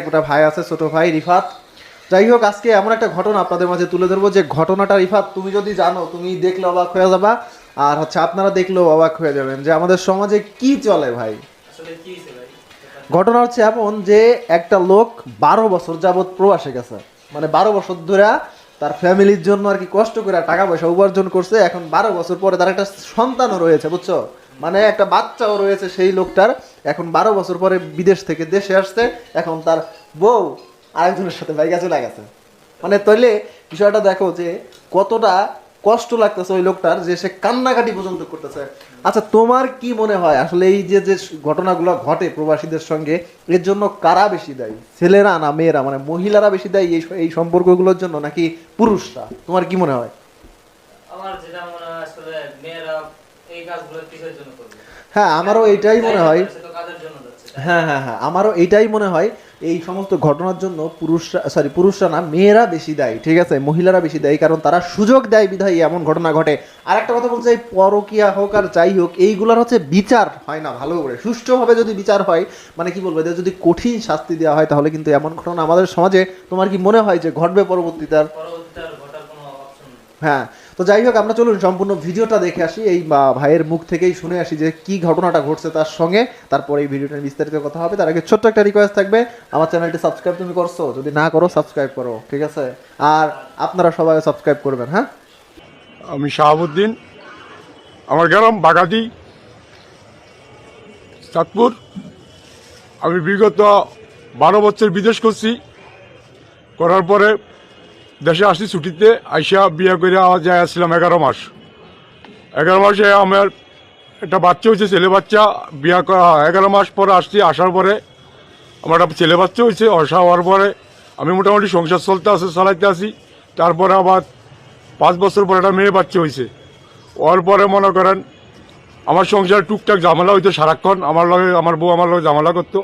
একটা ভাই আছে ছোট ভাই রিফাত। যাই হোক আজকে এমন একটা ঘটনা আপনাদের মাঝে তুলে ধরবো যে ঘটনাটা রিফাত তুমি যদি জানো তুমি দেখলে অবাক হয়ে যাবা। আর হচ্ছে আপনারা দেখলেও অবাক হয়ে যাবেন যে আমাদের সমাজে কি চলে ভাই? ঘটনা হচ্ছে এমন যে একটা লোক বারো বছর যাবৎ প্রবাসে গেছে। মানে বারো বছর ধরে তার ফ্যামিলির জন্য আর কি কষ্ট করে টাকা পয়সা উপার্জন করছে। এখন বারো বছর পরে তার একটা সন্তানও রয়েছে বুঝছ? মানে একটা বাচ্চাও রয়েছে সেই লোকটার। এখন বারো বছর পরে বিদেশ থেকে দেশে আসছে এখন তার বউ আরেকজনের সাথে বাইকা চলে গেছে। মানে তাইলে বিষয়টা দেখো যে কতটা কষ্ট লাগতেছে ওই লোকটার যে সে কান্নাকাটি পর্যন্ত করতেছে। আচ্ছা তোমার কি মনে হয়? আসলে এই যে যে ঘটনাগুলো ঘটে প্রবাসীদের সঙ্গে এর জন্য কারা বেশি দেয়? ছেলেরা না মেয়েরা? মানে মহিলারা বেশি দেয় এই এই সম্পর্কগুলোর জন্য নাকি পুরুষরা? তোমার কি মনে হয়? আমার যেটা মনে হয় আসলে মেয়েরা এই কাজগুলো কিসের জন্য করবে? হ্যাঁ আমারও এইটাই মনে হয়। হ্যাঁ হ্যাঁ হ্যাঁ। আমারও এটাই মনে হয়, এই সমস্ত ঘটনার জন্য পুরুষরা সরি পুরুষরা না, মেয়েরা বেশি দেয়, ঠিক আছে? মহিলারা বেশি দেয়, কারণ তারা সুযোগ দেয় বিধায় এমন ঘটনা ঘটে। আর একটা কথা বলছে পরকিয়া হোক আর যাই হোক, এইগুলোর হচ্ছে বিচার হয় না, ভালো করে। সুষ্ঠুভাবে যদি বিচার হয় মানে কি বলব, এদের যদি কঠিন শাস্তি দেওয়া হয়, তাহলে কিন্তু এমন ঘটনা আমাদের সমাজে, তোমার কি মনে হয় যে ঘটবে পরবর্তীতে আর? হ্যাঁ তো যাই হোক, আমরা চলুন সম্পূর্ণ ভিডিওটা দেখে আসি। এই ভাইয়ের মুখ থেকেই শুনে আসি যে কি ঘটনাটা ঘটছে তার সঙ্গে। তারপরে এই ভিডিওটা বিস্তারিত কথা হবে। তার আগে ছোট্ট একটা রিকোয়েস্ট থাকবে, আমার চ্যানেলটি সাবস্ক্রাইব তুমি করছ, যদি না করো সাবস্ক্রাইব করো, ঠিক আছে? আর আপনারা সবাই সাবস্ক্রাইব করবেন হ্যাঁ? আমি শাহাবুদ্দিন, আমার গ্রাম বাগাতি, চাঁদপুর। আমি বিগত বারো বছর বিদেশ করছি। করার পরে দেশে আসছি ছুটিতে, আইসা বিয়ে করে যায় আসছিলাম এগারো মাস। এগারো মাসে আমার একটা বাচ্চা হয়েছে ছেলে বাচ্চা, বিয়ে করা এগারো মাস পরে আসছি, আসার পরে আমার একটা ছেলে বাচ্চা হয়েছে আসা হওয়ার পরে আমি মোটামুটি সংসার চলতে আছে, চালাইতে আসি তারপরে আবার পাঁচ বছর পরে একটা মেয়ে বাচ্চা হয়েছে ওর পরে মনে করেন, আমার সংসার টুকটাক ঝামেলা হইতো সারাক্ষণ, আমার লগে, আমার বউ আমার লগে ঝামেলা করতো।